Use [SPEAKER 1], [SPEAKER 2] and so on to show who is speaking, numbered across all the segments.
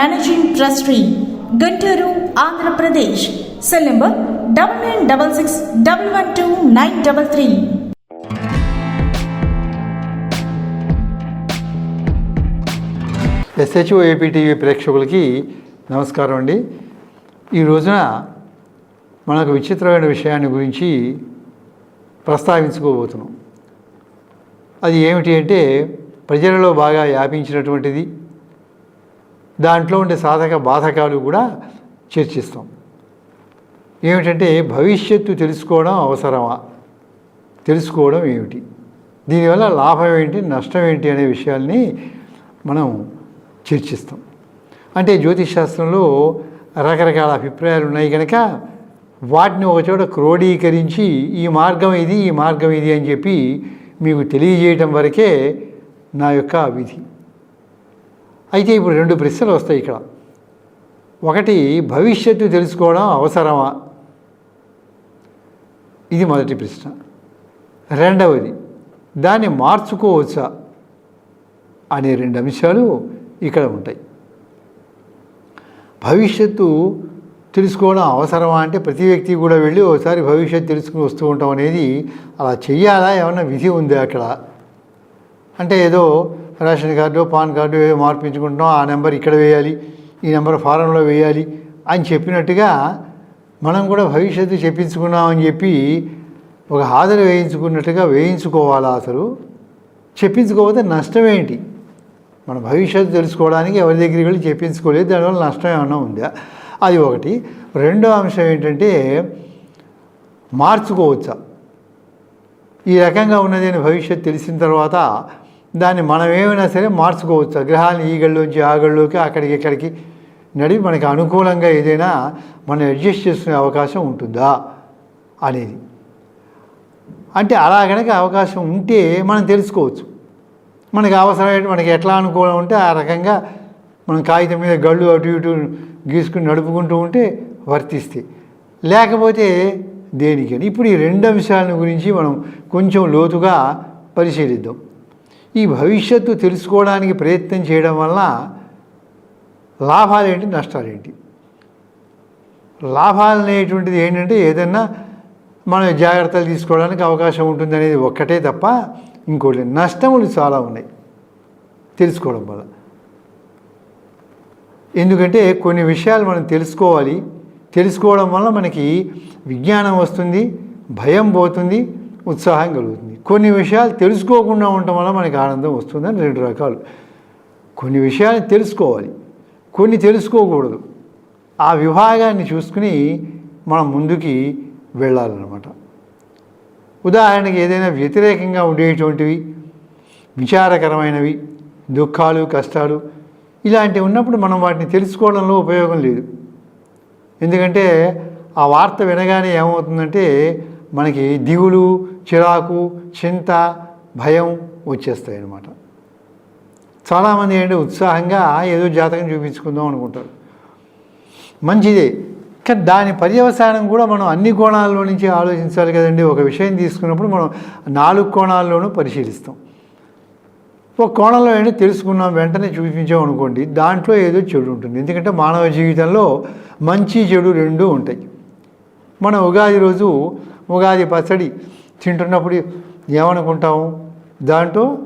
[SPEAKER 1] managing trustee Guntur Andhra Pradesh cell number double nine double six double one two nine double three
[SPEAKER 2] SHO APTV ప్రేక్షకులకి నమస్కారం అండి. ఈ రోజున మనకు విచిత్రమైన విషయాన్ని గురించి ప్రస్తావించుకోబోతున్నాం. అది ఏమిటి అంటే ప్రజలలో బాగా వ్యాపించినటువంటిది దాంట్లో ఉండే సాధక బాధకాలు కూడా చర్చిస్తాం. ఏమిటంటే భవిష్యత్తు తెలుసుకోవడం అవసరమా? తెలుసుకోవడం ఏమిటి? దీనివల్ల లాభం ఏంటి? నష్టం ఏంటి అనే విషయాల్ని మనం చర్చిస్తాం. అంటే జ్యోతిష్ శాస్త్రంలో రకరకాల అభిప్రాయాలు ఉన్నాయి కనుక వాటిని ఒకచోట క్రోడీకరించి ఈ మార్గం ఇది ఈ మార్గం ఇది అని చెప్పి మీకు తెలియజేయటం వరకే నా యొక్క విధి. అయితే ఇప్పుడు రెండు ప్రశ్నలు వస్తాయి ఇక్కడ. ఒకటి భవిష్యత్తు తెలుసుకోవడం అవసరమా? ఇది మొదటి ప్రశ్న. రెండవది దాన్ని మార్చుకోవచ్చా? అనే రెండు అంశాలు ఇక్కడ ఉంటాయి. భవిష్యత్తు తెలుసుకోవడం అవసరమా అంటే ప్రతి వ్యక్తి కూడా వెళ్ళి ఒకసారి భవిష్యత్తు తెలుసుకుని వస్తూ ఉంటాం అనేది అలా చెయ్యాలా? ఏమన్నా విధి ఉంది అక్కడ? అంటే ఏదో రేషన్ కార్డు పాన్ కార్డు ఏదో మార్పించుకుంటున్నాం ఆ నెంబర్ ఇక్కడ వేయాలి ఈ నెంబర్ ఫారంలో వేయాలి అని చెప్పినట్టుగా మనం కూడా భవిష్యత్తు చెప్పించుకున్నామని చెప్పి ఒక హాజరు వేయించుకున్నట్టుగా వేయించుకోవాలా అసలు? చెప్పించుకోకపోతే నష్టమేంటి మన భవిష్యత్తు తెలుసుకోవడానికి ఎవరి దగ్గరికి వెళ్ళి చెప్పించుకోలేదు దానివల్ల నష్టం ఏమైనా ఉందా? అది ఒకటి. రెండో అంశం ఏంటంటే మార్చుకోవచ్చా? ఈ రకంగా ఉన్నదని భవిష్యత్తు తెలిసిన తర్వాత దాన్ని మనం ఏమైనా సరే మార్చుకోవచ్చు. గ్రహాలను ఈ గడిలోంచి ఆ గడిలోకి అక్కడికి ఇక్కడికి నడిపి మనకి అనుకూలంగా ఏదైనా మనం అడ్జస్ట్ చేసుకునే అవకాశం ఉంటుందా అనేది. అంటే అలా కనుక అవకాశం ఉంటే మనం తెలుసుకోవచ్చు. మనకి అవసరమైన మనకి ఎట్లా అనుకూలం ఉంటే ఆ రకంగా మనం కాగితం మీద గళ్ళు అటు ఇటు గీసుకుని నడుపుకుంటూ ఉంటే వర్తిస్తే లేకపోతే దేనికని? ఇప్పుడు ఈ రెండు అంశాలను గురించి మనం కొంచెం లోతుగా పరిశీలిద్దాం. ఈ భవిష్యత్తు తెలుసుకోవడానికి ప్రయత్నం చేయడం వల్ల లాభాలేంటి నష్టాలేంటి? లాభాలు అనేటువంటిది ఏంటంటే ఏదన్నా మనం జాగ్రత్తలు తీసుకోవడానికి అవకాశం ఉంటుంది అనేది ఒక్కటే తప్ప ఇంకోటి నష్టములు చాలా ఉన్నాయి తెలుసుకోవడం వల్ల. ఎందుకంటే కొన్ని విషయాలు మనం తెలుసుకోవాలి. తెలుసుకోవడం వల్ల మనకి విజ్ఞానం వస్తుంది భయం పోతుంది ఉత్సాహం కలుగుతుంది. కొన్ని విషయాలు తెలుసుకోకుండా ఉండటం వల్ల మనకి ఆనందం వస్తుందని రెండు రకాలు. కొన్ని విషయాలు తెలుసుకోవాలి. కొన్ని తెలుసుకోకూడదు. ఆ విభాగాన్ని చూసుకుని మనం ముందుకి వెళ్ళాలన్నమాట. ఉదాహరణకి ఏదైనా వ్యతిరేకంగా ఉండేటువంటివి విచారకరమైనవి దుఃఖాలు కష్టాలు ఇలాంటివి ఉన్నప్పుడు మనం వాటిని తెలుసుకోవడంలో ఉపయోగం లేదు. ఎందుకంటే ఆ వార్త వినగానే ఏమవుతుందంటే మనకి దిగులు చిరాకు చింత భయం వచ్చేస్తాయి అన్నమాట చాలామంది ఏంటంటే ఉత్సాహంగా ఏదో జాతకం చూపించుకుందాం అనుకుంటారు. మంచిదే. కానీ దాని పర్యవసానం కూడా మనం అన్ని కోణాల్లో నుంచి ఆలోచించాలి కదండి. ఒక విషయం తీసుకున్నప్పుడు మనం నాలుగు కోణాల్లోనూ పరిశీలిస్తాం. ఒక కోణంలో ఏంటో తెలుసుకున్నాం వెంటనే చూపించాం అనుకోండి దాంట్లో ఏదో చెడు ఉంటుంది. ఎందుకంటే మానవ జీవితంలో మంచి చెడు రెండు ఉంటాయి. మనం ఉగాది రోజు ఉగాది పచ్చడి తింటున్నప్పుడు ఏమనుకుంటాము? దాంట్లో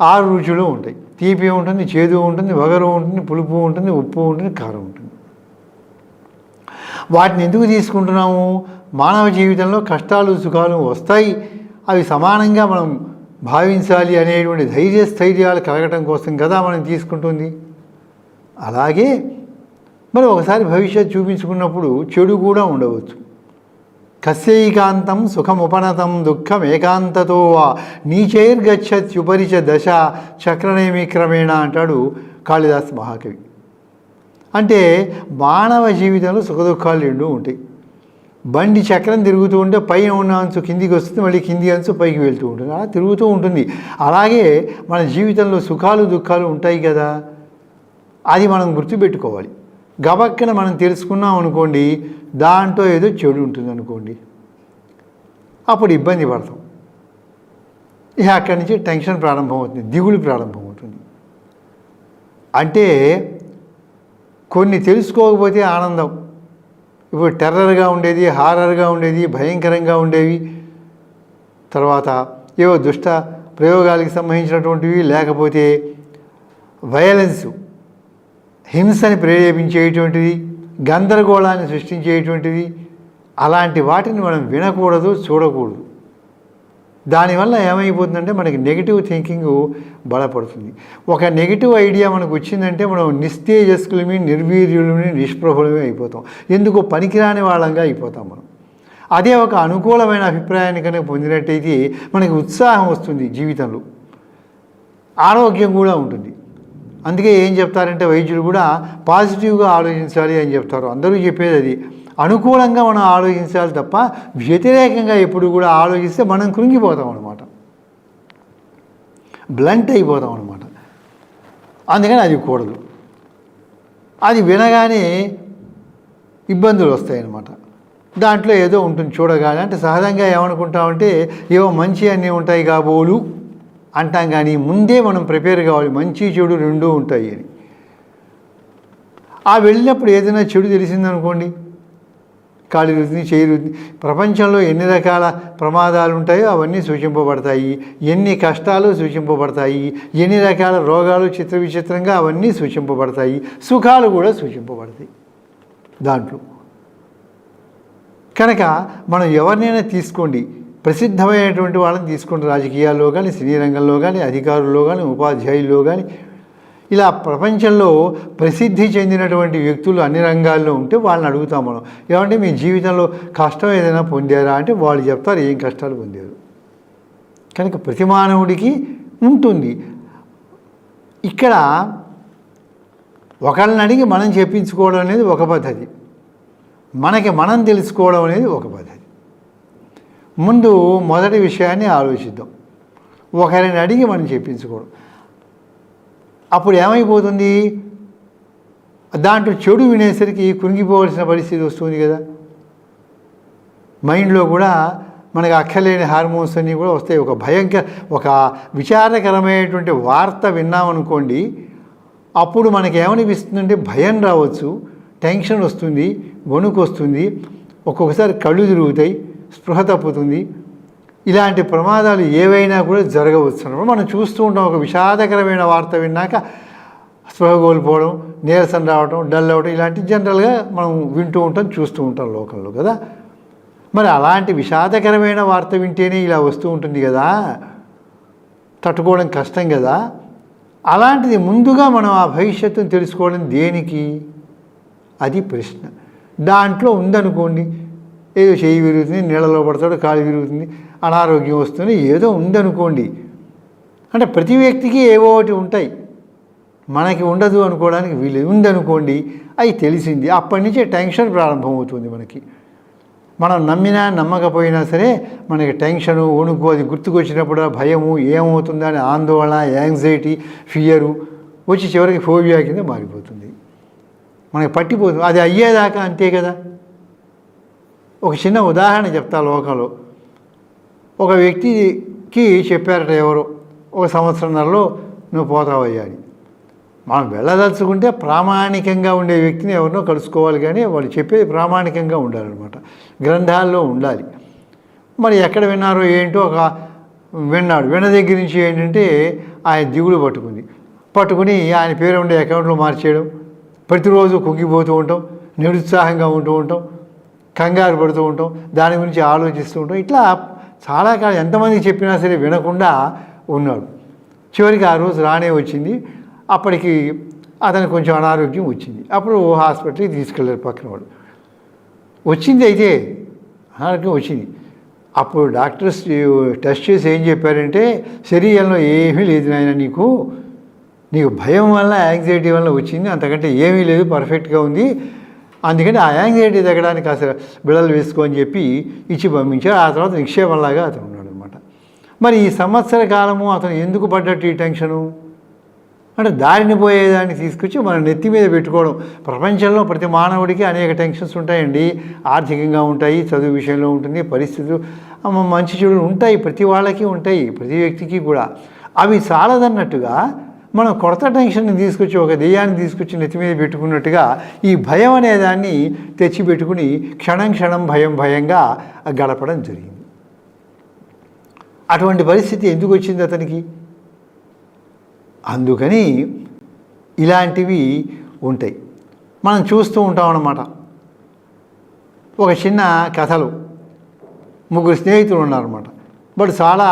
[SPEAKER 2] ఆరు రుచులు ఉంటాయి. తీపి ఉంటుంది చేదు ఉంటుంది వగరు ఉంటుంది పులుపు ఉంటుంది ఉప్పు ఉంటుంది కారం ఉంటుంది. వాటిని ఎందుకు తీసుకుంటున్నాము? మానవ జీవితంలో కష్టాలు సుఖాలు వస్తాయి. అవి సమానంగా మనం భావించాలి అనేటువంటి ధైర్య స్థైర్యాలు కలగటం కోసం కదా మనం తీసుకుంటుంది. అలాగే మరి ఒకసారి భవిష్యత్ చూపించుకున్నప్పుడు చెడు కూడా ఉండవచ్చు. కస్యైకాంతం సుఖముపనతం దుఃఖం ఏకాంతతో వా నీచైర్గచ్చత్యుపరిచ దశ చక్రనేమి క్రమేణ అంటాడు కాళిదాస్ మహాకవి. అంటే మానవ జీవితంలో సుఖదుఖాలు రెండు ఉంటాయి. బండి చక్రం తిరుగుతూ ఉంటే పైన ఉన్న అంచు కిందికి వస్తుంది మళ్ళీ కింది అంచు పైకి వెళ్తూ ఉంటుంది. అలా తిరుగుతూ ఉంటుంది. అలాగే మన జీవితంలో సుఖాలు దుఃఖాలు ఉంటాయి కదా అది మనం గుర్తుపెట్టుకోవాలి. గబక్కన మనం తెలుసుకున్నాం అనుకోండి దాంట్లో ఏదో చెడు ఉంటుంది అనుకోండి. అప్పుడు ఇబ్బంది పడతాం. ఇక అక్కడి నుంచి టెన్షన్ ప్రారంభమవుతుంది దిగులు ప్రారంభమవుతుంది. అంటే కొన్ని తెలుసుకోకపోతే ఆనందం. ఇప్పుడు టెర్రర్గా ఉండేది హారర్గా ఉండేది భయంకరంగా ఉండేవి. తర్వాత ఏవో దుష్ట ప్రయోగాలకు సంబంధించినటువంటివి లేకపోతే వయలెన్సు హింసని ప్రేరేపించేటువంటిది గందరగోళాన్ని సృష్టించేటువంటిది అలాంటి వాటిని మనం వినకూడదు చూడకూడదు. దానివల్ల ఏమైపోతుందంటే మనకి నెగిటివ్ థింకింగ్ బలపడుతుంది. ఒక నెగిటివ్ ఐడియా మనకు వచ్చిందంటే మనం నిస్తేజస్కులమి నిర్వీర్యులమి నిష్ప్రభులమే అయిపోతాం. ఎందుకు పనికిరాని వాళ్ళంగా అయిపోతాం మనం. అదే ఒక అనుకూలమైన అభిప్రాయాన్ని కనుక పొందినట్టయితే మనకి ఉత్సాహం వస్తుంది జీవితంలో. ఆరోగ్యం కూడా ఉంటుంది. అందుకే ఏం చెప్తారంటే వైద్యులు కూడా పాజిటివ్గా ఆలోచించాలి అని చెప్తారు. అందరూ చెప్పేది అది. అనుకూలంగా మనం ఆలోచించాలి తప్ప వ్యతిరేకంగా ఎప్పుడు కూడా ఆలోచిస్తే మనం కృంగిపోతాం అనమాట బ్లంట్ అయిపోతాం అనమాట అందుకని అది కూడదు. అది వినగానే ఇబ్బందులు వస్తాయన్నమాట దాంట్లో ఏదో ఉంటుంది చూడగానే. అంటే సహజంగా ఏమనుకుంటామంటే ఏవో మంచి అన్నీ ఉంటాయి కాబోలు. అంటాం కానీ ముందే మనం ప్రిపేర్ కావాలి. మంచి చెడు రెండూ ఉంటాయి అని. ఆ వెళ్ళినప్పుడు ఏదైనా చెడు తెలిసిందనుకోండి. కాలి రుద్ది చేయి రుద్ది. ప్రపంచంలో ఎన్ని రకాల ప్రమాదాలు ఉంటాయో అవన్నీ సూచింపబడతాయి. ఎన్ని కష్టాలు సూచింపబడతాయి. ఎన్ని రకాల రోగాలు చిత్ర విచిత్రంగా అవన్నీ సూచింపబడతాయి. సుఖాలు కూడా సూచింపబడతాయి. దాంట్లో. కనుక మనం ఎవరినైనా తీసుకోండి. ప్రసిద్ధమైనటువంటి వాళ్ళని తీసుకోండి రాజకీయాల్లో కానీ సినీ రంగంలో కానీ అధికారుల్లో కానీ ఉపాధ్యాయుల్లో కానీ ఇలా ప్రపంచంలో ప్రసిద్ధి చెందినటువంటి వ్యక్తులు అన్ని రంగాల్లో ఉంటే వాళ్ళని అడుగుతాం మనం. ఏమంటే మీ జీవితంలో కష్టం ఏదైనా పొందారా అంటే వాళ్ళు చెప్తారు ఏం కష్టాలు పొందారు? కనుక ప్రతి మానవుడికి ఉంటుంది. ఇక్కడ ఒకళ్ళని అడిగి మనం చెప్పించుకోవడం అనేది ఒక పద్ధతి. మనకి మనం తెలుసుకోవడం అనేది ఒక పద్ధతి. ముందు మొదటి విషయాన్ని ఆలోచిద్దాం. ఒకరిని అడిగి మనం చెప్పించుకోవడం. అప్పుడు ఏమైపోతుంది? దాంట్లో చెడు వినేసరికి కృంగిపోవలసిన పరిస్థితి వస్తుంది కదా. మైండ్లో కూడా మనకు అక్కర్లేని హార్మోన్స్ అన్నీ కూడా వస్తాయి. ఒక భయంకర ఒక విచారకరమైనటువంటి వార్త విన్నామనుకోండి అప్పుడు మనకి ఏమనిపిస్తుందంటే భయం రావచ్చు టెన్షన్ వస్తుంది వణుకు వస్తుంది ఒక్కొక్కసారి కళ్ళు తిరుగుతాయి స్పృహ తప్పుతుంది. ఇలాంటి ప్రమాదాలు ఏవైనా కూడా జరగవచ్చు అన్నప్పుడు మనం చూస్తూ ఉంటాం ఒక విషాదకరమైన వార్త విన్నాక స్పృహ కోల్పోవడం నీరసం రావడం డల్ అవ్వడం ఇలాంటి జనరల్గా మనం వింటూ ఉంటాం చూస్తూ ఉంటాం లోకంలో కదా. మరి అలాంటి విషాదకరమైన వార్త వింటేనే ఇలా వస్తూ ఉంటుంది కదా. తట్టుకోవడం కష్టం కదా. అలాంటిది ముందుగా మనం ఆ భవిష్యత్తును తెలుసుకోవడం దేనికి? అది ప్రశ్న. దాంట్లో ఉందనుకోండి ఏదో చేయి విరుగుతుంది నీళ్ళలో పడతాడు కాలు విరుగుతుంది అనారోగ్యం వస్తుంది ఏదో ఉందనుకోండి. అంటే ప్రతి వ్యక్తికి ఏవో ఒకటి ఉంటాయి. మనకి ఉండదు అనుకోవడానికి వీలు ఉందనుకోండి అది తెలిసింది. అప్పటి నుంచే టెన్షన్ ప్రారంభమవుతుంది మనకి. మనం నమ్మినా నమ్మకపోయినా సరే మనకి టెన్షను వణుకు అది గుర్తుకొచ్చినప్పుడు భయము ఏమవుతుందా అని ఆందోళన యాంగ్జైటీ ఫియరు వచ్చి చివరికి ఫోబియా కింద మారిపోతుంది. మనకి పట్టిపోతుంది. అది అయ్యేదాకా అంతే కదా? ఒక చిన్న ఉదాహరణ చెప్తా లోకంలో. ఒక వ్యక్తికి చెప్పారట ఎవరు ఒక సంవత్సరంలో నువ్వు పోతావయ్యా అని మనం వెళ్ళదలుచుకుంటే ప్రామాణికంగా ఉండే వ్యక్తిని ఎవరినో కలుసుకోవాలి కానీ వాళ్ళు చెప్పేది ప్రామాణికంగా ఉండాలన్నమాట. గ్రంథాల్లో ఉండాలి. మరి ఎక్కడ విన్నారో ఏంటో ఒక విన్నాడు. విన్న దగ్గర నుంచి ఏంటంటే ఆయన దిగులు పట్టుకుంది. పట్టుకుని ఆయన పేరు ఉండే అకౌంట్లో మార్చేయడం. ప్రతిరోజు కుంగిపోతూ ఉంటాం. నిరుత్సాహంగా ఉంటూ ఉంటాం. కంగారు పడుతూ ఉంటాం దాని గురించి ఆలోచిస్తూ ఉంటాం. ఇట్లా చాలా కాలం ఎంతమంది చెప్పినా సరే వినకుండా ఉన్నాడు చివరికి ఆ రోజు రానే వచ్చింది. అప్పటికి అతనికి కొంచెం అనారోగ్యం వచ్చింది. అప్పుడు హాస్పిటల్కి తీసుకెళ్ళారు పక్కన వాడు వచ్చింది అయితే అనారోగ్యం వచ్చింది. అప్పుడు డాక్టర్స్ టెస్ట్ చేసి ఏం చెప్పారంటే శరీరంలో ఏమీ లేదు నాయన నీకు. నీకు భయం వల్ల యాంగ్జైటీ వల్ల వచ్చింది. అంతకంటే ఏమీ లేదు పర్ఫెక్ట్గా ఉంది. అందుకని ఆ యాంగ్జైటీ తగ్గడానికి అసలు బిడలు వేసుకొని చెప్పి ఇచ్చి పంపించారు. ఆ తర్వాత నిక్షేపంలాగా అతను ఉన్నాడు అనమాట మరి ఈ సంవత్సర కాలము అతను ఎందుకు పడ్డట్టు ఈ టెన్షను? అంటే దారిని పోయేదాన్ని తీసుకొచ్చి మన నెత్తి మీద పెట్టుకోవడం. ప్రపంచంలో ప్రతి మానవుడికి అనేక టెన్షన్స్ ఉంటాయండి. ఆర్థికంగా ఉంటాయి చదువు విషయంలో ఉంటుంది పరిస్థితులు మంచి చెడులు ఉంటాయి. ప్రతి వాళ్ళకి ఉంటాయి ప్రతి వ్యక్తికి కూడా. అవి చాలదన్నట్టుగా మనం కొత్త టెన్షన్ని తీసుకొచ్చి ఒక దెయ్యాన్ని తీసుకొచ్చి నెత్తి మీద పెట్టుకున్నట్టుగా ఈ భయం అనే దాన్ని తెచ్చిపెట్టుకుని క్షణం క్షణం భయం భయంగా గడపడం జరిగింది. అటువంటి పరిస్థితి ఎందుకు వచ్చింది అతనికి? అందుకని ఇలాంటివి ఉంటాయి. మనం చూస్తూ ఉంటాం అన్నమాట. ఒక చిన్న కథలు. ముగ్గురు స్నేహితులు ఉన్నారన్నమాట. బట్ చాలా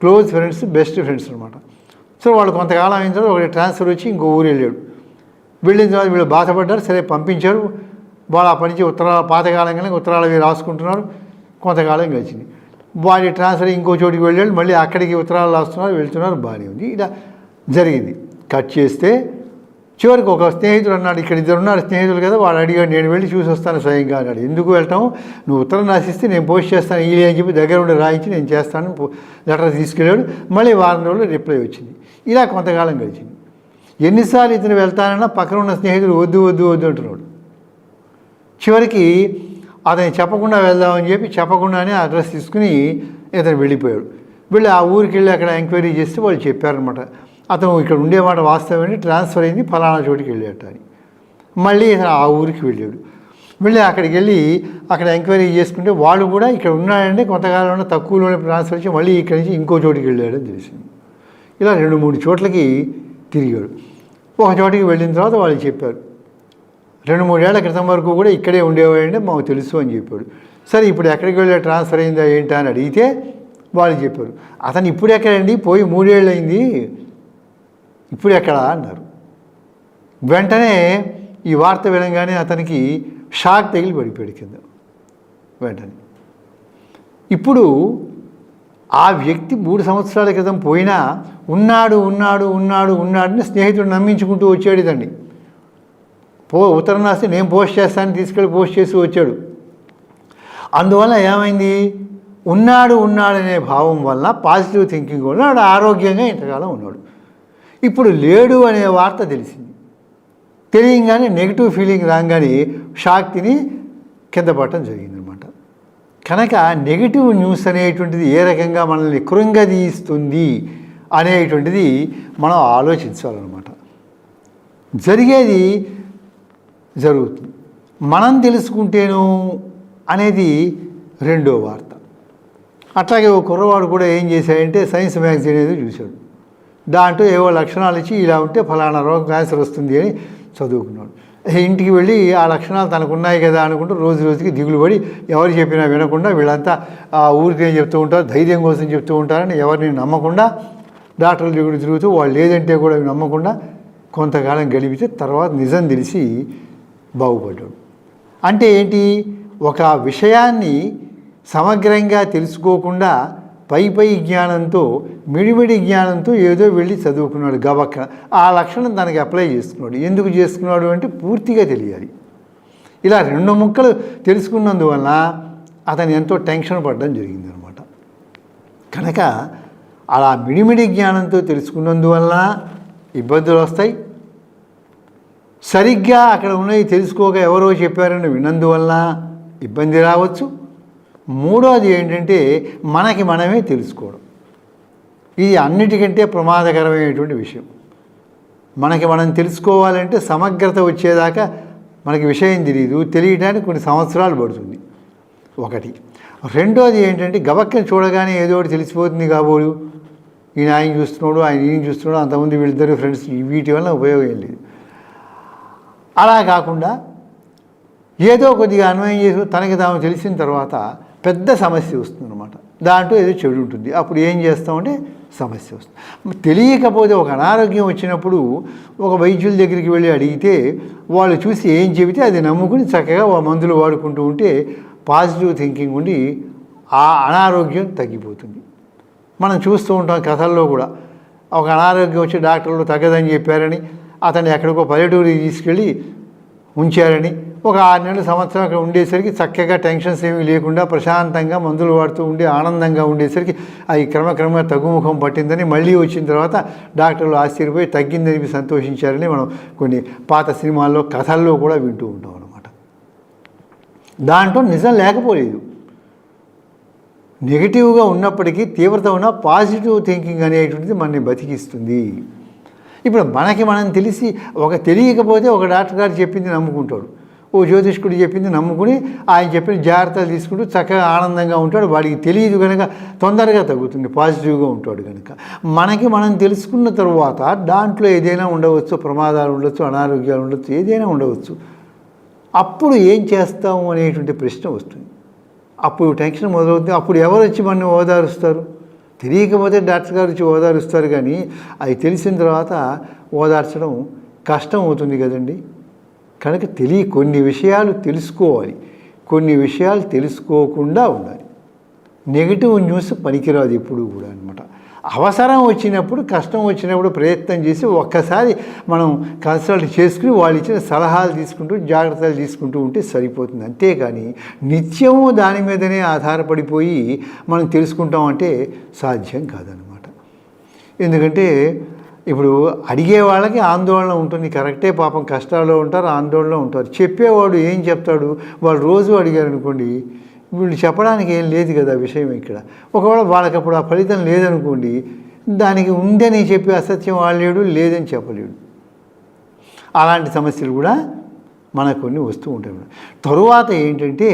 [SPEAKER 2] క్లోజ్ ఫ్రెండ్స్ బెస్ట్ ఫ్రెండ్స్ అనమాట సో వాళ్ళు కొంతకాలం అయిన తర్వాత ఒకటి ట్రాన్స్ఫర్ వచ్చి ఇంకో ఊరు వెళ్ళాడు. వెళ్ళిన తర్వాత వీళ్ళు బాధపడ్డారు సరే పంపించారు. వాళ్ళు ఆ నుంచి ఉత్తరాల పాతకాలం కానీ ఉత్తరాలు రాసుకుంటున్నారు. కొంతకాలం గడిచింది. వాడి ట్రాన్స్ఫర్ ఇంకో చోటికి వెళ్ళాడు. మళ్ళీ అక్కడికి ఉత్తరాలు రాస్తున్నారు వెళ్తున్నారు బాగానే ఉంది. ఇలా జరిగింది. కట్ చేస్తే చివరికి ఒక స్నేహితుడు అన్నాడు ఇక్కడ ఇద్దరు ఉన్నారు స్నేహితులు కదా వాడు అడిగాడు నేను వెళ్ళి చూసి వస్తాను స్వయంగా అన్నాడు. ఎందుకు వెళ్తాం నువ్వు ఉత్తరం రాసిస్తే నేను పోస్ట్ చేస్తాను ఈ అని చెప్పి దగ్గర ఉండి రాయించి నేను చేస్తాను లెటర్ తీసుకెళ్ళాడు. మళ్ళీ వారం రోజులు రిప్లై వచ్చింది. ఇలా కొంతకాలం గడిచింది. ఎన్నిసార్లు ఇతను వెళ్తానన్నా పక్కన ఉన్న స్నేహితుడు వద్దు వద్దు వద్దు అంటున్నాడు. చివరికి అతను చెప్పకుండా వెళ్దామని చెప్పి చెప్పకుండానే అడ్రస్ తీసుకుని ఇతను వెళ్ళిపోయాడు. వెళ్ళి ఆ ఊరికి వెళ్ళి అక్కడ ఎంక్వైరీ చేస్తే వాళ్ళు చెప్పారనమాట అతను ఇక్కడ ఉండేమాట వాస్తవమని ట్రాన్స్ఫర్ అయింది ఫలానా చోటికి వెళ్ళాట అని. మళ్ళీ ఇతను ఆ ఊరికి వెళ్ళాడు. వెళ్ళి అక్కడికి వెళ్ళి అక్కడ ఎంక్వైరీ చేసుకుంటే వాళ్ళు కూడా ఇక్కడ ఉన్నాడంటే కొంతకాలంలో తక్కువలోనే ట్రాన్స్ఫర్ చేసి మళ్ళీ ఇక్కడి నుంచి ఇంకో చోటికి వెళ్ళాడని తెలిసింది. ఇలా రెండు మూడు చోట్లకి తిరిగాడు. ఒక చోటికి వెళ్ళిన తర్వాత వాళ్ళు చెప్పారు రెండు మూడేళ్ళ క్రితం వరకు కూడా ఇక్కడే ఉండేవాడంటే మాకు తెలుసు అని చెప్పాడు. సరే ఇప్పుడు ఎక్కడికి వెళ్ళి ట్రాన్స్ఫర్ అయిందా ఏంటా అని అడిగితే వాళ్ళు చెప్పారు అతను ఇప్పుడు ఎక్కడండి? పోయి మూడేళ్ళు అయింది ఇప్పుడు ఎక్కడ? అన్నారు. వెంటనే ఈ వార్త వినగానే అతనికి షాక్ తగిలి పడిపోయాడు కింద. వెంటనే. ఇప్పుడు ఆ వ్యక్తి మూడు సంవత్సరాల క్రితం పోయినా ఉన్నాడు ఉన్నాడు ఉన్నాడు ఉన్నాడని స్నేహితుడు నమ్మించుకుంటూ వచ్చాడు ఇదండి. పో ఉత్తరం రాస్తే నేను పోస్ట్ చేస్తాను తీసుకెళ్ళి పోస్ట్ చేసి వచ్చాడు. అందువల్ల ఏమైంది? ఉన్నాడు ఉన్నాడనే భావం వల్ల పాజిటివ్ థింకింగ్ వల్ల వాడు ఆరోగ్యంగా ఇంతకాలం ఉన్నాడు. ఇప్పుడు లేడు అనే వార్త తెలిసింది. తెలియంగానే నెగిటివ్ ఫీలింగ్ రాగానే షాక్ తిని కింద పడటం జరిగింది. కనుక నెగిటివ్ న్యూస్ అనేటువంటిది ఏ రకంగా మనల్ని కృంగదీస్తుంది అనేటువంటిది మనం ఆలోచించాలన్నమాట. జరిగేది జరుగుతుంది. మనం తెలుసుకుంటేను అనేది రెండో వార్త. అట్లాగే ఒక కుర్రవాడు కూడా ఏం చేశాడంటే సైన్స్ మ్యాగజైన్ ఏదో చూశాడు. దాంట్లో ఏవో లక్షణాలు ఇచ్చి ఇలా ఉంటే ఫలానా రోగం క్యాన్సర్ వస్తుంది అని చదువుకున్నాడు. ఇంటికి వెళ్ళి ఆ లక్షణాలు తనకున్నాయి కదా అనుకుంటూ రోజు రోజుకి దిగులు పడి ఎవరు చెప్పినా వినకుండా వీళ్ళంతా ఆ ఊరికే చెప్తూ ఉంటారు ధైర్యం కోసం చెప్తూ ఉంటారని ఎవరిని నమ్మకుండా డాక్టర్ల దగ్గర తిరుగుతూ వాళ్ళు లేదంటే కూడా నమ్మకుండా కొంతకాలం గడిపితే తర్వాత నిజం తెలిసి బాగుపడ్డాడు. అంటే ఏంటి? ఒక విషయాన్ని సమగ్రంగా తెలుసుకోకుండా పై పై జ్ఞానంతో మిడిమిడి జ్ఞానంతో ఏదో వెళ్ళి చదువుకున్నాడు గబక్క. ఆ లక్షణం తనకి అప్లై చేసుకున్నాడు. ఎందుకు చేసుకున్నాడు అంటే పూర్తిగా తెలియాలి. ఇలా రెండు ముక్కలు తెలుసుకున్నందువల్ల అతను ఎంతో టెన్షన్ పడడం జరిగిందనమాట. కనుక అలా మిడిమిడి జ్ఞానంతో తెలుసుకున్నందువల్ల ఇబ్బందులు వస్తాయి. సరిగ్గా అక్కడ ఉన్నవి తెలుసుకోక ఎవరో చెప్పారని విన్నందువల్ల ఇబ్బంది రావచ్చు. మూడోది ఏంటంటే మనకి మనమే తెలుసుకోవడం. ఇది అన్నిటికంటే ప్రమాదకరమైనటువంటి విషయం. మనకి మనం తెలుసుకోవాలంటే సమగ్రత వచ్చేదాకా మనకి విషయం తెలియదు తెలియడానికి కొన్ని సంవత్సరాలు పడుతుంది. ఒకటి. రెండోది ఏంటంటే గబక్కన చూడగానే ఏదో ఒకటి తెలిసిపోతుంది కాబోలు. ఈయన ఆయన చూస్తున్నాడు ఆయన ఈయన చూస్తున్నాడు అంతమంది వీళ్ళిద్దరు ఫ్రెండ్స్ వీటి వల్ల ఉపయోగం ఏం లేదు. అలా కాకుండా ఏదో కొద్దిగా అన్వయం చేసి తనకి తాము తెలిసిన తర్వాత పెద్ద సమస్య వస్తుంది అనమాట దాంట్లో ఏదో చెడు ఉంటుంది. అప్పుడు ఏం చేస్తామంటే సమస్య వస్తుంది. తెలియకపోతే ఒక అనారోగ్యం వచ్చినప్పుడు ఒక వైద్యుల దగ్గరికి వెళ్ళి అడిగితే వాళ్ళు చూసి ఏం చెబితే అది నమ్ముకుని చక్కగా ఆ మందులు వాడుకుంటూ ఉంటే పాజిటివ్ థింకింగ్ ఉండి ఆ అనారోగ్యం తగ్గిపోతుంది. మనం చూస్తూ ఉంటాం కథల్లో కూడా. ఒక అనారోగ్యం వచ్చి డాక్టర్లు తగ్గదని చెప్పారని అతన్ని ఎక్కడికో పల్లెటూరికి తీసుకెళ్ళి ఉంచారని ఒక ఆరు నెలల సంవత్సరం అక్కడ ఉండేసరికి చక్కగా టెన్షన్స్ ఏమీ లేకుండా ప్రశాంతంగా మందులు వాడుతూ ఉండి ఆనందంగా ఉండేసరికి అది క్రమక్రమంగా తగ్గుముఖం పట్టిందని మళ్ళీ వచ్చిన తర్వాత డాక్టర్లు ఆశ్చర్యపోయి తగ్గిందని సంతోషించారని మనం కొన్ని పాత సినిమాల్లో కథల్లో కూడా వింటూ ఉంటాం అనమాట దాంట్లో నిజం లేకపోలేదు. నెగిటివ్గా ఉన్నప్పటికీ తీవ్రత ఉన్న పాజిటివ్ థింకింగ్ అనేటువంటిది మనని బతికిస్తుంది. ఇప్పుడు మనకి మనం తెలిసి ఒక తెలియకపోతే ఒక డాక్టర్ గారు చెప్పింది నమ్ముకుంటాడు ఓ జ్యోతిష్కుడు చెప్పింది నమ్ముకుని ఆయన చెప్పిన జాగ్రత్తలు తీసుకుంటూ చక్కగా ఆనందంగా ఉంటాడు. వాడికి తెలియదు కనుక తొందరగా తగ్గుతుంది పాజిటివ్గా ఉంటాడు కనుక మనకి మనం తెలుసుకున్న తర్వాత దాంట్లో ఏదైనా ఉండవచ్చు ప్రమాదాలు ఉండొచ్చు అనారోగ్యాలు ఉండొచ్చు ఏదైనా ఉండవచ్చు. అప్పుడు ఏం చేస్తాము అనేటువంటి ప్రశ్న వస్తుంది. అప్పుడు టెన్షన్ మొదలవుతుంది. అప్పుడు ఎవరు వచ్చి మనల్ని ఓదారుస్తారు? తెలియకపోతే డాక్టర్ గారు వచ్చి ఓదారుస్తారు కానీ అది తెలిసిన తర్వాత ఓదార్చడం కష్టం అవుతుంది కదండి. కనుక తెలియ కొన్ని విషయాలు తెలుసుకోవాలి. కొన్ని విషయాలు తెలుసుకోకుండా ఉండాలి. నెగిటివ్ న్యూస్ పనికిరాదు ఎప్పుడు కూడా అనమాట అవసరం వచ్చినప్పుడు కష్టం వచ్చినప్పుడు ప్రయత్నం చేసి ఒక్కసారి మనం కన్సల్ట్ చేసుకుని వాళ్ళు ఇచ్చిన సలహాలు తీసుకుంటూ జాగ్రత్తలు తీసుకుంటూ ఉంటే సరిపోతుంది. అంతేకాని నిత్యము దాని మీదనే ఆధారపడిపోయి మనం తెలుసుకుంటామంటే సాధ్యం కాదనమాట ఎందుకంటే ఇప్పుడు అడిగే వాళ్ళకి ఆందోళన ఉంటుంది. కరెక్టే పాపం కష్టాల్లో ఉంటారు ఆందోళనలో ఉంటారు. చెప్పేవాడు ఏం చెప్తాడు? వాళ్ళు రోజు అడిగారు అనుకోండి వీళ్ళు చెప్పడానికి ఏం లేదు కదా విషయం ఇక్కడ. ఒకవేళ వాళ్ళకి అప్పుడు ఆ ఫలితం లేదనుకోండి దానికి ఉందని చెప్పి అసత్యం వాళ్ళేడు లేదని చెప్పలేడు. అలాంటి సమస్యలు కూడా మనకు కొన్ని వస్తూ ఉంటాయి. తరువాత ఏంటంటే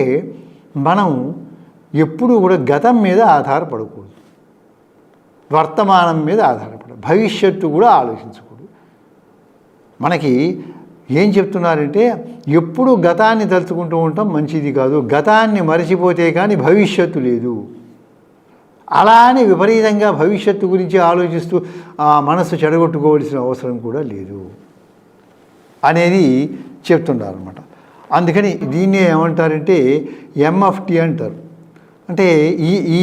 [SPEAKER 2] మనం ఎప్పుడూ కూడా గతం మీద ఆధారపడకూడదు. వర్తమానం మీద ఆధారపడ. భవిష్యత్తు కూడా ఆలోచించకూడదు. మనకి ఏం చెప్తున్నారంటే ఎప్పుడు గతాన్ని తలుచుకుంటూ ఉంటాం మంచిది కాదు. గతాన్ని మరచిపోతే కానీ భవిష్యత్తు లేదు. అలా అని విపరీతంగా భవిష్యత్తు గురించి ఆలోచిస్తూ ఆ మనసు చెడగొట్టుకోవాల్సిన అవసరం కూడా లేదు అనేది చెప్తున్నారు అందుకని దీన్ని ఏమంటారంటే ఎంఎఫ్టి అంటారు. అంటే ఈ ఈ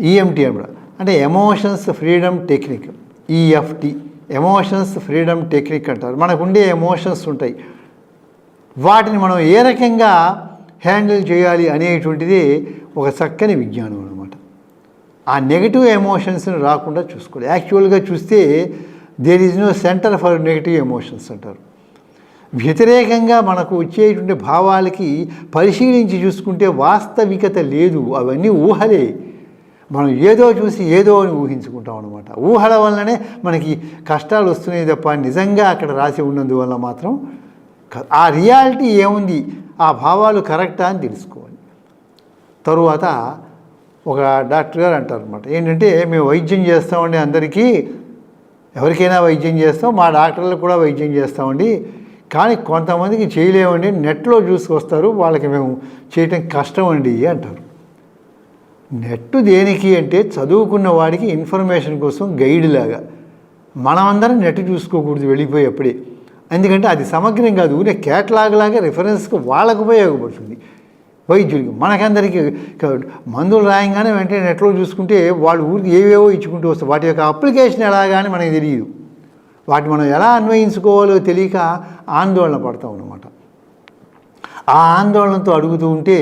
[SPEAKER 2] ఈఎంటీ అనమాట. అంటే emotions freedom technique EFT emotions freedom technique అంటారు. మనకు ఉండే ఎమోషన్స్ ఉంటాయి. వాటిని మనం ఏ రకంగా హ్యాండిల్ చేయాలి అనేటువంటిది ఒక చక్కని విజ్ఞానం అనమాట ఆ నెగిటివ్ ఎమోషన్స్ని రాకుండా చూసుకోవాలి. యాక్చువల్గా చూస్తే there is no centre for negative emotions అంటారు. వ్యతిరేకంగా మనకు వచ్చేటువంటి భావాలకి పరిశీలించి చూసుకుంటే వాస్తవికత లేదు. అవన్నీ ఊహలే. మనం ఏదో చూసి ఏదో అని ఊహించుకుంటాం అనమాట ఊహల వల్లనే మనకి కష్టాలు వస్తున్నాయి తప్ప నిజంగా అక్కడ రాసి ఉన్నందువల్ల మాత్రం ఆ రియాలిటీ ఏముంది? ఆ భావాలు కరెక్టా అని తెలుసుకోవాలి. తరువాత ఒక డాక్టర్ గారు అంటారు అనమాట ఏంటంటే మేము వైద్యం చేస్తామండి అందరికీ. ఎవరికైనా వైద్యం చేస్తాం. మా డాక్టర్లకు కూడా వైద్యం చేస్తామండి. కానీ కొంతమందికి చేయలేమండి. నెట్లో చూసుకొస్తారు. వాళ్ళకి మేము చేయటం కష్టం అండి అంటారు. నెట్ దేనికి అంటే చదువుకున్న వాడికి ఇన్ఫర్మేషన్ కోసం గైడ్ లాగా. మనమందరం నెట్ చూసుకోకూడదు వెళ్ళిపోయేప్పుడే. ఎందుకంటే అది సమగ్రం కాదు. ఊరే క్యాట్లాగ్ లాగా రిఫరెన్స్కి వాళ్ళకు ఉపయోగపడుతుంది. వైద్యుడికి మనకందరికీ మందులు రాయంగానే వెంటనే నెట్లో చూసుకుంటే వాళ్ళు ఊరికి ఏవేవో ఇచ్చుకుంటూ వస్తారు. వాటి యొక్క అప్లికేషన్ ఎలాగానే మనకి తెలియదు. వాటి మనం ఎలా అన్వయించుకోవాలో తెలియక ఆందోళన పడతాం అన్నమాట. ఆ ఆందోళనతో అడుగుతూ ఉంటే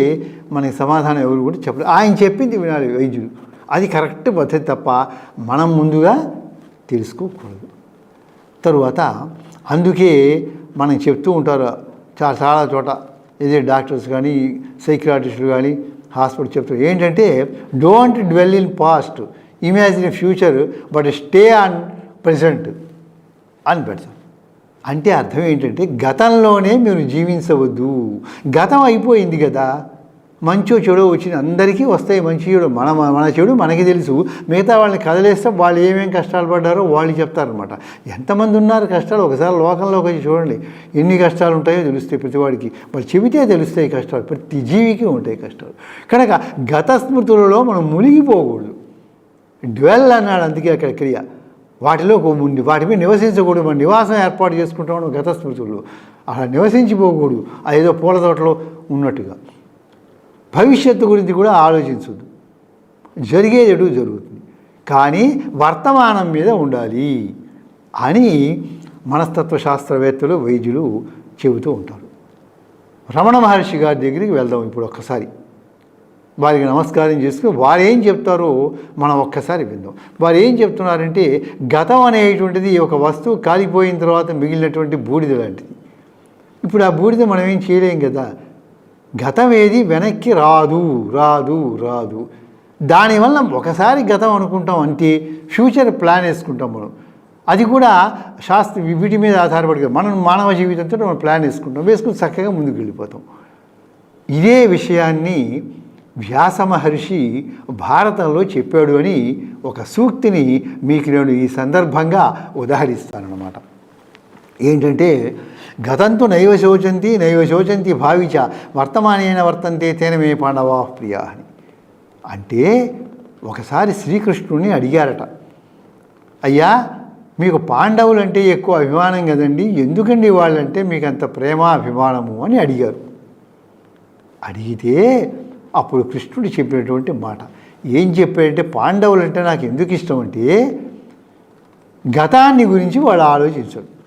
[SPEAKER 2] మనకి సమాధానం ఎవరు కూడా చెప్పలేదు ఆయన చెప్పింది వినాలి వైద్యుడు అది కరెక్ట్ పద్ధతి తప్ప మనం ముందుగా తెలుసుకోకూడదు. తరువాత అందుకే మనం చెప్తూ ఉంటారు చాలా చాలా చోట ఇదే డాక్టర్స్ కానీ సైక్రాటిస్టులు కానీ హాస్పిటల్ చెప్తారు ఏంటంటే don't dwell in past imagine future but stay on present అని పెడతాం అంటే అర్థం ఏంటంటే గతంలోనే మీరు జీవించవద్దు. గతం అయిపోయింది కదా. మంచో చెడో వచ్చిన అందరికీ వస్తాయి మంచి చెడు. మన మన చెడు మనకి తెలుసు. మిగతా వాళ్ళని కదలేస్తే వాళ్ళు ఏమేమి కష్టాలు పడ్డారో వాళ్ళు చెప్తారనమాట ఎంతమంది ఉన్నారు కష్టాలు? ఒకసారి లోకంలోకి వచ్చి చూడండి. ఎన్ని కష్టాలు ఉంటాయో తెలుస్తాయి ప్రతివాడికి. వాళ్ళు చెబితే తెలుస్తాయి కష్టాలు. ప్రతి జీవికి ఉంటాయి కష్టాలు. కనుక గత స్మృతులలో మనం మునిగిపోకూడదు. డ్వెల్ అన్నాడు అందుకే అక్కడ క్రియ. వాటిలో ఉండి వాటిపై నివసించకూడదు మన నివాసం ఏర్పాటు చేసుకుంటాం గత స్మృతుల్లో అలా నివసించిపోకూడదు. అదేదో పూల తోటలో ఉన్నట్టుగా. భవిష్యత్తు గురించి కూడా ఆలోచించదు జరిగేది ఎటు జరుగుతుంది. కానీ వర్తమానం మీద ఉండాలి అని మనస్తత్వ శాస్త్రవేత్తలు వైద్యులు చెబుతూ ఉంటారు. రమణ మహర్షి గారి దగ్గరికి వెళ్దాం ఇప్పుడు ఒక్కసారి. వారికి నమస్కారం చేసుకుని వారు ఏం చెప్తారో మనం ఒక్కసారి విందాం. వారు ఏం చెప్తున్నారంటే గతం అనేటువంటిది ఒక వస్తువు కాలిపోయిన తర్వాత మిగిలినటువంటి బూడిద లాంటిది. ఇప్పుడు ఆ బూడిద మనం ఏం చేయలేం కదా? గతం ఏది వెనక్కి రాదు రాదు రాదు. దానివల్ల ఒకసారి గతం అనుకుంటాం అంటే ఫ్యూచర్ ప్లాన్ వేసుకుంటాం మనం. అది కూడా శాస్త్ర వీటి మీద ఆధారపడి మనం మానవ జీవితంతో మనం ప్లాన్ వేసుకుంటాం. వేసుకుని చక్కగా ముందుకు వెళ్ళిపోతాం. ఇదే విషయాన్ని వ్యాస మహర్షి భారతంలో చెప్పాడు అని ఒక సూక్తిని మీకు నేను ఈ సందర్భంగా ఉదాహరిస్తానన్నమాట. ఏంటంటే గతంతు నైవ శోచంతి నైవ శోచంతి భావిచ వర్తమానేన వర్తంతే తేనమే పాండవా ప్రియా అని. అంటే ఒకసారి శ్రీకృష్ణుని అడిగారట అయ్యా మీకు పాండవులు అంటే ఎక్కువ అభిమానం కదండి ఎందుకండి వాళ్ళంటే మీకు అంత ప్రేమ అభిమానము అని అడిగారు. అడిగితే అప్పుడు కృష్ణుడు చెప్పినటువంటి మాట. ఏం చెప్పాడంటే పాండవులు అంటే నాకు ఎందుకు ఇష్టం అంటే గతాన్ని గురించి వాళ్ళు ఆలోచించడు.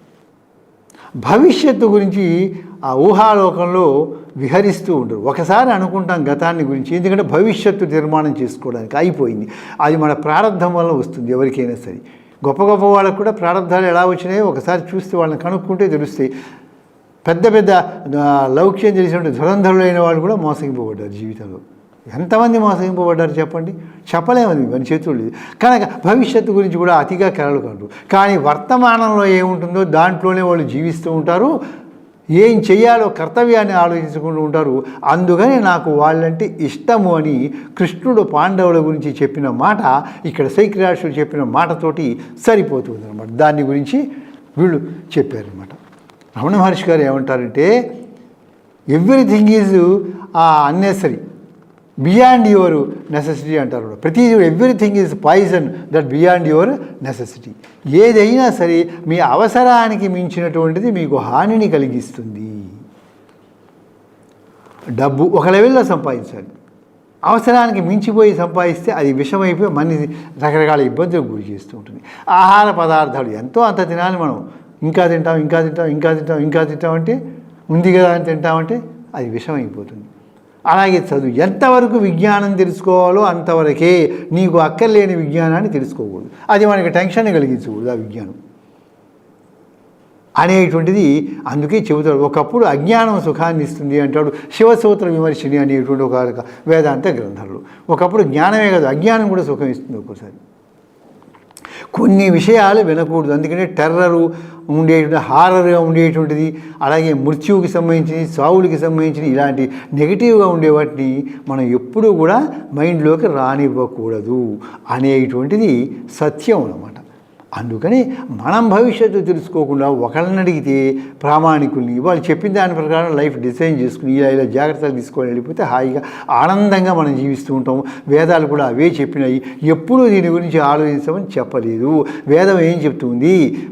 [SPEAKER 2] భవిష్యత్తు గురించి ఆ ఊహాలోకంలో విహరిస్తూ ఉండరు. ఒకసారి అనుకుంటాం గతాన్ని గురించి ఎందుకంటే భవిష్యత్తు నిర్మాణం చేసుకోవడానికి అయిపోయింది. అది మన ప్రారంభం వల్ల వస్తుంది ఎవరికైనా సరే. గొప్ప గొప్ప వాళ్ళకు కూడా ప్రారంభాలు ఎలా వచ్చినాయో ఒకసారి చూస్తే వాళ్ళని కనుక్కుంటే తెలుస్తాయి. పెద్ద పెద్ద లౌక్యం తెలిసినటువంటి ధురంధరులైన వాళ్ళు కూడా మోసగింపబడ్డారు జీవితంలో. ఎంతమంది మోసగింపబడ్డారు చెప్పండి? చెప్పలేమని మన చేతులు లేదు. కనుక భవిష్యత్తు గురించి కూడా అతిగా కలలు కాదు కానీ వర్తమానంలో ఏముంటుందో దాంట్లోనే వాళ్ళు జీవిస్తూ ఉంటారు. ఏం చేయాలో కర్తవ్యాన్ని ఆలోచించుకుంటూ ఉంటారు. అందుకని నాకు వాళ్ళంటే ఇష్టము అని కృష్ణుడు పాండవుల గురించి చెప్పిన మాట ఇక్కడ శైక్రాషుడు చెప్పిన మాటతోటి సరిపోతుంది అనమాట దాని గురించి వీళ్ళు చెప్పారనమాట రమణ మహర్షి గారు ఏమంటారంటే everything is unnecessary beyond your necessity అంటారు ప్రతి everything is poison that beyond your necessity ఏదైనా సరే మీ అవసరానికి మించినటువంటిది మీకు హానిని కలిగిస్తుంది. డబ్బు ఒక లెవెల్లో సంపాదించాలి. అవసరానికి మించిపోయి సంపాదిస్తే అది విషమైపోయి మనిషి రకరకాల ఇబ్బందులకు గురి చేస్తూ ఉంటుంది. ఆహార పదార్థాలు ఎంతో అంత తినాలి మనం. ఇంకా తింటాం ఇంకా తింటాం ఇంకా తింటాం ఇంకా తింటాం అంటే ఉంది కదా అని తింటామంటే అది విషం అయిపోతుంది అలాగే చదువు ఎంతవరకు విజ్ఞానం తెలుసుకోవాలో అంతవరకే నీకు అక్కర్లేని విజ్ఞానాన్ని తెలుసుకోకూడదు. అది మనకి టెన్షన్ కలిగించకూడదు ఆ విజ్ఞానం. అనేటువంటిది అందుకే చెబుతాడు ఒకప్పుడు అజ్ఞానం సుఖాన్ని ఇస్తుంది అంటాడు శివసూత్ర విమర్శిని అనేటువంటి ఒక వేదాంత గ్రంథాలు. ఒకప్పుడు జ్ఞానమే కాదు అజ్ఞానం కూడా సుఖం ఇస్తుంది ఒక్కోసారి. కొన్ని విషయాలు వినకూడదు. అందుకనే టెర్రరు ఉండేటువంటి హారర్గా ఉండేటువంటిది అలాగే మృత్యువుకి సంబంధించి సావులకి సంబంధించిన ఇలాంటి నెగిటివ్గా ఉండే వాటిని మనం ఎప్పుడూ కూడా మైండ్లోకి రానివ్వకూడదు అనేటువంటిది సత్యం అన్నమాట. అందుకని మనం భవిష్యత్తు తెలుసుకోకుండా ఒకళ్ళని అడిగితే ప్రామాణికుల్ని వాళ్ళు చెప్పిన దాని ప్రకారం లైఫ్ డిజైన్ చేసుకుని ఇలా ఇలా జాగ్రత్తలు తీసుకొని వెళ్ళిపోతే హాయిగా ఆనందంగా మనం జీవిస్తూ ఉంటాం వేదాలు కూడా అవే చెప్పినాయి. ఎప్పుడూ దీని గురించి ఆలోచించమని చెప్పలేదు. వేదం ఏం చెప్తుంది?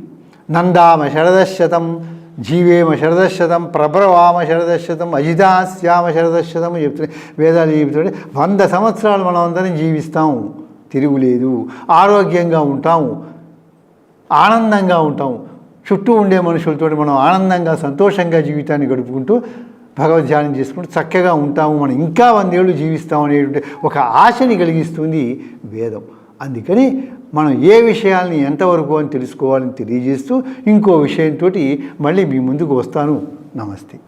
[SPEAKER 2] నందామ శరదశతం జీవేమ శరదశతం ప్రభ్రవామ శరదశతం అజితాస్యామ శరదశతం అని చెప్తున్నాయి. వేదాలు చెబుతుంటే వంద సంవత్సరాలు మనం అందరం జీవిస్తాం. తిరుగులేదు. ఆరోగ్యంగా ఉంటాము ఆనందంగా ఉంటాం. చుట్టూ ఉండే మనుషులతో మనం ఆనందంగా సంతోషంగా జీవితాన్ని గడుపుకుంటూ భగవద్ ధ్యానం చేసుకుంటూ చక్కగా ఉంటాము. మనం ఇంకా వందేళ్ళు జీవిస్తాం అనేటువంటి ఒక ఆశని కలిగిస్తుంది వేదం. అందుకని మనం ఏ విషయాల్ని ఎంతవరకు అని తెలుసుకోవాలని తెలియజేస్తూ ఇంకో విషయంతో మళ్ళీ మీ ముందుకు వస్తాను. నమస్తే.